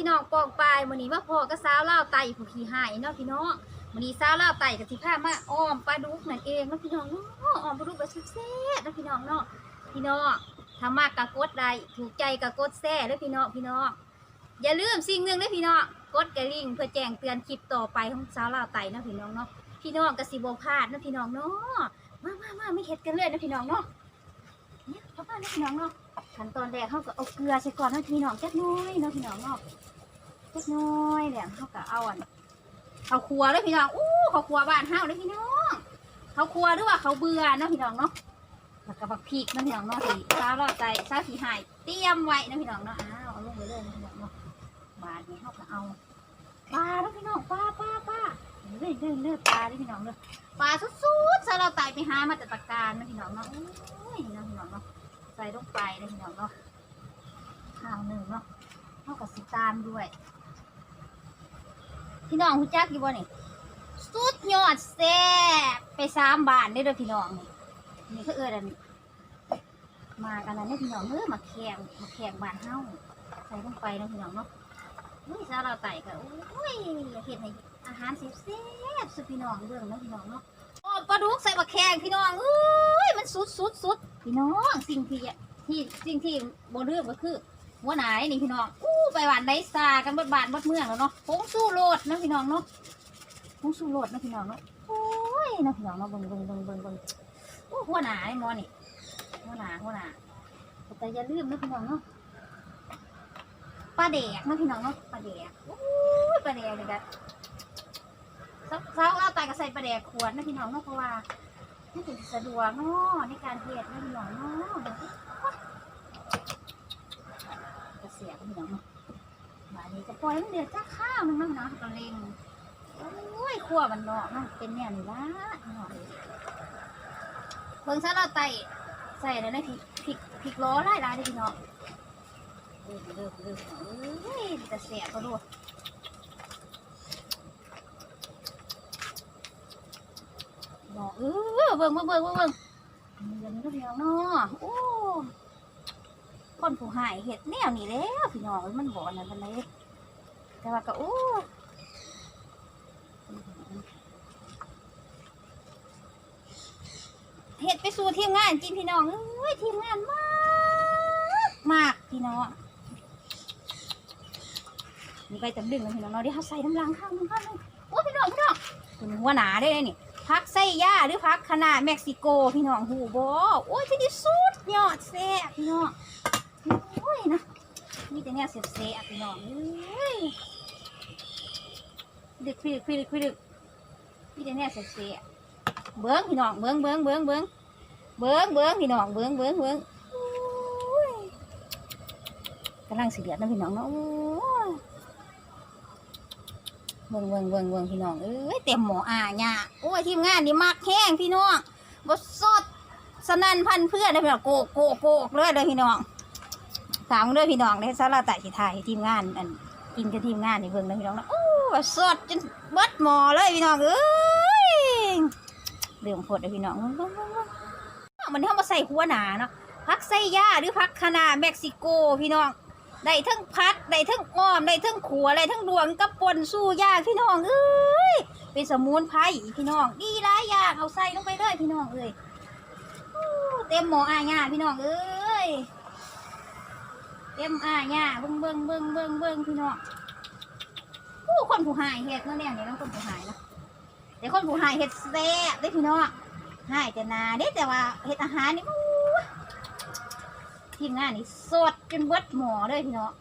พี่น้องปองปลายมื้อนี้มาพอกับสาวเล่าไตผู้ขี้หายเนาะพี่น้องมื้อนี้สาวเล่าไต่ก็สิพามาอ้อมปลาดุกนั่นเองเนาะพี่น้องเนาะอ้อมปลาดุกแบบแซ่บๆเนาะพี่น้องเนาะพี่น้องถ้ามากก็กดไลค์ถูกใจก็กดแซ่เด้อพี่น้องพี่น้องอย่าลืมสิ่งหนึงเด้อพี่น้องกดกระดิ่งเพื่อแจ้งเตือนคลิปต่อไปของสาวเล่าไตเนาะพี่น้องเนาะพี่น้องก็สิบ่พลาดเนาะพี่น้องเนาะมามามาไม่เฮ็ดกันเลยนะพี่น้องเนาะเนี่ยเข้ามาเนาะพี่น้องเนาะ ขั้นตอนแรกเขาก็เอาเกลือใส่ก่อนเนาะพี่น้องจักน้อยเนาะพี่น้องเนาะจักน้อยแหละเขาก็เอาอันเขาครัวเลยพี่น้องอู้เขาครัวบ้านเฮาเลยพี่น้องเขาครัวหรือว่าเขาเบื่อเนาะพี่น้องเนาะแล้วก็บักพริกนะพี่น้องเนาะสีซาลอดใจซาสีหายเตรียมไว้นะพี่น้องเนาะอ้าวเอาลงไปเลยนะพี่น้องเนาะบาดนี้เขาก็เอาปลาเนาะพี่น้องปลาปลาปลาเลื่อยเลื่อยเลื่อยปลาเด้อพี่น้องเนาะปลาสุดๆซาลอดใจไปหามาแต่ตะการนะพี่น้องเนาะโอ้ยนะพี่น้องเนาะ ใส่ลงไปเลยพี่น้องเนาะข้าวหนึ่งเนาะเท่ากับสิตามด้วย พี่น้องคุณจักอยู่บ่นี่สุดยอดแซ่บไปสามบาทได้เลยพี่น้องนี่นี่ก็เออดันมากันแล้วเนี่ยพี่น้องเออมาแข่งมาแข่งบานเฮาใส่ลงไปเนาะพี่น้องเนาะอุ้ยซาเราไต่ก็อุ้ยเห็ดให้อาหารแซ่บๆสุดพี่น้องเรื่องนะพี่น้องเนาะ ปลาดุกใส่มาแข่งพี่น้องเอ้ยมันสุดสุดสุดพี่น้องสิ่งที่ที่สิ่งที่โบเรื่องก็คือหัวหนายนี่พี่น้องอู้ไปหวานไดซากันบดบานบดเมืองแล้วเนาะผงสู้โลดนะพี่น้องเนาะผงสู้โลดนะพี่น้องเนาะโอ้ยนะพี่น้องเนาะเบิ่งเบิ่งเบิ่งเบิ่งเบิ่งอู้หัวหนายมอนี่หัวหนาหัวหนาแต่อย่าลืมนะพี่น้องเนาะปลาแดกนะพี่น้องเนาะปลาแดกอู้ปลาแดกเลยกัน เช้าเอาตายก็ใส่ปลาแดกขวดนะพี่น้องเนาะเพราะว่านี่ถึงสะดวกเนาะในการเฮ็ดไม่หน่อยเนาะกระเสียพี่น้องเนาะมานี้ก็ปล่อยมันเดือดจ้าข้าวมันมั่งเนาะกระเลงโอ้ยขั่วมันเนาะมันเป็นเนี่ยนี่ละเนาะเบิ่งซะเราไตใส่แล้วนะพริกพริกพริกล้อไล่ลายๆเด้พี่น้องเริ่มเริ่มเริ่มเอ้ยกระเสียบก็ดู เออเบิ่งเบิ่งเบิ่งเบิ่งเบิ่งเดียวนี้ก็พี่น้องเนาะโอ้คนผู้หายเห็ดแนวนี้แล้วพี่น้องมันบ่อนนั่นเป็นไรแต่ว่าก็โอ้เห็ดไปสู่ทีมงานกินพี่น้องเอ้ยทีมงานมากมากพี่น้องนี่ไปตำลึงกันพี่น้องเนาะเดี๋ยวเขาใส่น้ำล้างข้าวนึงข้าวนึงโอ้พี่น้องพี่น้องคุณหัวหนาได้เลยนี่ พักไส้ย่าหรือพักคณะเม็กซิโกพี่น้องหูบอโอ้ยที่ดีสุดยอดแซ่บพี่น้องโอ้ยนะมีแต่เนี่ยเสียบแซ่บพี่น้องเอ้ยดึกคุยดึกคุยดึกคุยดึกมีแต่เนี่ยเสียบแซ่บเบิ้งพี่น้องเบิ้งเบิ้งเบิ้งเบิ้งเบิ้งเบิ้งพี่น้องเบิ้งเบิ้งเบิ้งโอ้ยกำลังสิเดือดนะพี่น้องเนาะโอ้ เบิ่งเบิ่งเบิ่งเบิ่งพี่น้องเอ้ยเต็มหมออ่าเนี่ยโอ้ยทีมงานนี่มักแห้งพี่น้องบดสดสนั่นพันเพื่อนเลยพี่น้องโกกโกกโกกเลยเลยพี่น้องถามเด้อพี่น้องเลยสาราต่สิถ่ายทีมงานอันกินกับทีมงานนี่เบิ่งนะพี่น้องนะโอ้ยสดจนเบิดหมอเลยพี่น้องเอ้ยเรื่องพดเลยพี่น้องเบิ่งเบิ่งเบิ่งมันเข้ามาใส่หัวหนาเนาะพักไส้ย่าหรือพักคณะเม็กซิโกพี่น้อง ได้ทั้งพัดได้ทั้งอ้อมได้ทั้งขัวได้ทั้งดวงกับปนสู้ยากพี่น้องเอ้ยเป็นสมุนไพรพี่น้อง ดีหลายอย่างเอาใส่ลงไปเลยพี่น้องเอ้ยอเต็มหมออาญาพี่น้องเอ้ยเต็มอาญาเบิ่งเบิ่งเบิ่งเบิ่งเบิ่งพี่น้องผู้คนผู้หายเฮ็ดเนาะเนี่ยนี่น้องคนผู้หายนะแต่คนผู้หายเฮ็ดแซ่บได้พี่น้องหายแต่นาเด้แต่ว่าเฮ็ดอาหารนี่ ทีมงานนี่สดจนเบิดหมอเลยพี่น้อง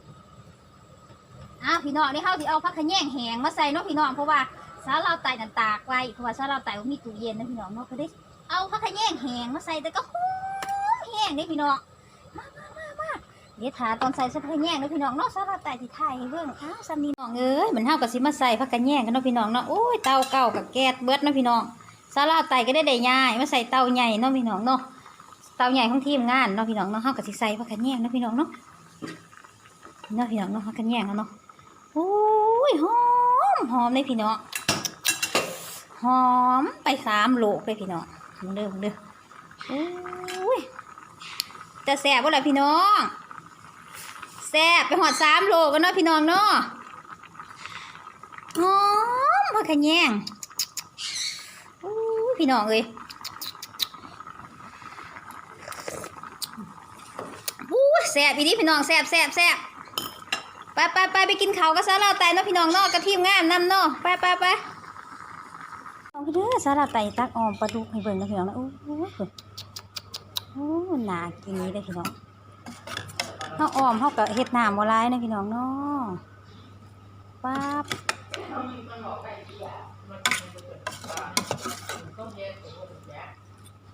อ้าวพี่น้องนี่เขาสิเอาพักขะแยงแหงมาใส่เนาะพี่น้องเพราะว่าซาลาวไตนันตากไว้เพราะว่าซาลาวไตมีตู้เย็นนะพี่น้องเนาะก็ได้เอาพักขะแยงแหงมาใส่แต่ก็หอมแห้งนี่พี่น้องมามามามาเดี๋ยวถาตอนใส่พักขะแยงนะพี่น้องเนาะซาลาวไตที่ไทยเบิ่งอ้าวซันนี่น้องเอ้ยเหมือนเฮากับสิมาใส่พักขะแยงกันเนาะพี่น้องเนาะโอ้ยเตาเก่ากับแก๊สเบิดเนาะพี่น้องซาลาวไตก็ได้ได้ย่ายมาใส่เตาใหญ่เนาะพี่น้องเนาะ เตาใหญ่ของทีมงานเนาะพี่น้องเนาะเฮากับสิใส่ผักกระแย่งเนาะพี่น้องเนาะเนาะพี่น้องเนาะผักกระแย่งเนาะโอ้ยหอมหอมเลยพี่น้องหอมไปสามโลกเลยพี่น้องมึงเด้อมึงเด้อโอ้ยแต่แสบบ่ล่ะพี่น้องแสบไปหอดสามโลกันเนาะพี่น้องเนาะหอมผักขะแย่งอู้พี่น้องเอ้ยอู้แซ่บอีนี้พี่น้องแซ่บแซ่บแซ่บไปไปไปไปกินข้าวกับซาลาไตเนาะพี่น้องเนาะกระเทียมงามนำเนาะไปไปไปเอาไปเด้อซาลาไตตักออมปลาดุกให้เบิ่งนะพี่น้องนะโอ้โหโอ้น่ากินนี้เลยพี่น้องเฮาออมเฮาก็เฮ็ดหน้ำบ่หลายนะพี่น้องเนาะปั๊บ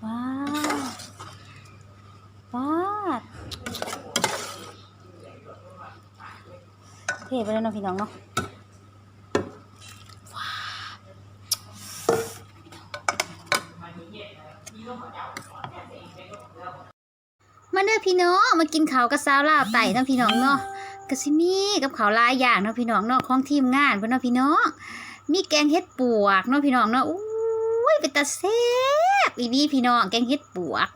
ว้าวป๊าดเทไปแล้วเนาะพี่น้องเนาะมาเด้อพี่น้องมากินข้าวกับสาวลาวไต่เนาะพี่น้องเนาะก็สิมีกับข้าวลายอย่างเนาะพี่น้องเนาะของทีมงานเพิ่นเนาะพี่น้องมีแกงเห็ดปวกเนาะพี่น้องเนาะอุ้ยเป็นตาแซ่บอีนี่พี่น้องแกงเห็ดปวก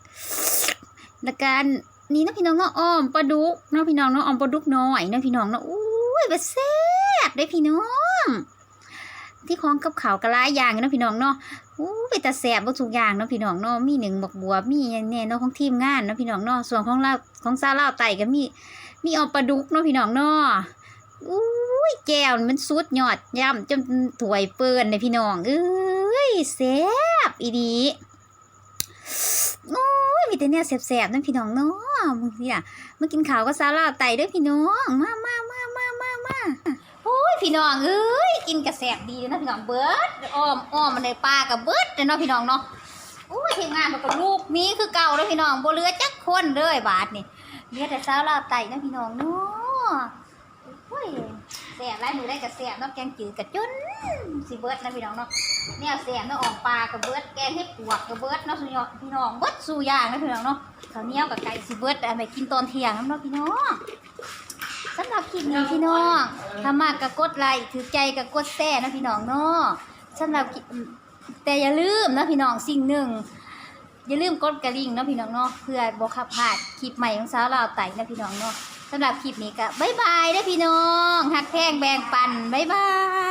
แล้วกันนี่เนาะพี่น้องเนาะอ้อมปลาดุกเนาะพี่น้องเนาะอ้อมปลาดุกน้อยเนาะพี่น้องเนาะอุ้ ยเป็นแซ่บได้พี่น้อง ที่ของกับเขากระลายอย่างเนาะพี่น้องเนาะอู้เป็นตาแซ่บบ่ทุกอย่างเนาะพี่น้องเนาะมีหนึ่งบักบัวมีอย่างแน่เนาะของทีมงานเนาะพี่น้องเนาะส่วนของเราของซาลาวไต่ก็มีมีออมปลาดุกเนาะพี่น้องเนาะอู้ยแก้วมันสุดยอดย่ำจนถวยเปิ้นเลยพี่น้องเอ้ยแซ่บอีดีโอ้ยมีแต่เนี่ยแซ่บๆนั่นพี่น้องเนาะมึงเนี่ยมากินข้าวกับซาลาวไต่ด้อพี่น้องมามามา มาโอ้ยพี่น้องเอ้ยกินกระแสบดีเลยนะพี่น้องเบิดอ้อมอ้อมมันในปลากับเบิดเลยเนาะพี่น้องเนาะโอ้ยทีมงานมันก็ลูกมีคือเก่าแล้วพี่น้องโบเหลือจักคนเลยบาทนี่เหลือแต่ซาลาไตนะพี่น้องเนาะโอ้ยแสบไรมือได้กับแสบเนาะแกงจืดกับจุนสิเบิดนะพี่น้องเนาะเนี่ยแสบเนาะออกปลากับเบิดแกงเห็ดปวกกับเบิดเนาะสุยอพี่น้องเบิดสู่ย่างนะพี่น้องเนาะข้าวเหนียวกับไก่สิเบิดแต่ไปกินตอนเที่ยงเนาะพี่น้อง สำหรับคลิปนี้พี่น้องถ้ามากก็กดไลค์ถือใจก็กดแช่นะพี่น้องเนาะสำหรับคลิปแต่อย่าลืมนะพี่น้องสิ่งหนึ่งอย่าลืมกดกระดิ่งนะพี่น้องเนาะเพื่อบอกขับพลาดคลิปใหม่ของสาวลาวไต่นะพี่น้องเนาะสำหรับคลิปนี้ก็บ๊ายบายนะพี่น้องหักแพงแบ่งปันบ๊ายบาย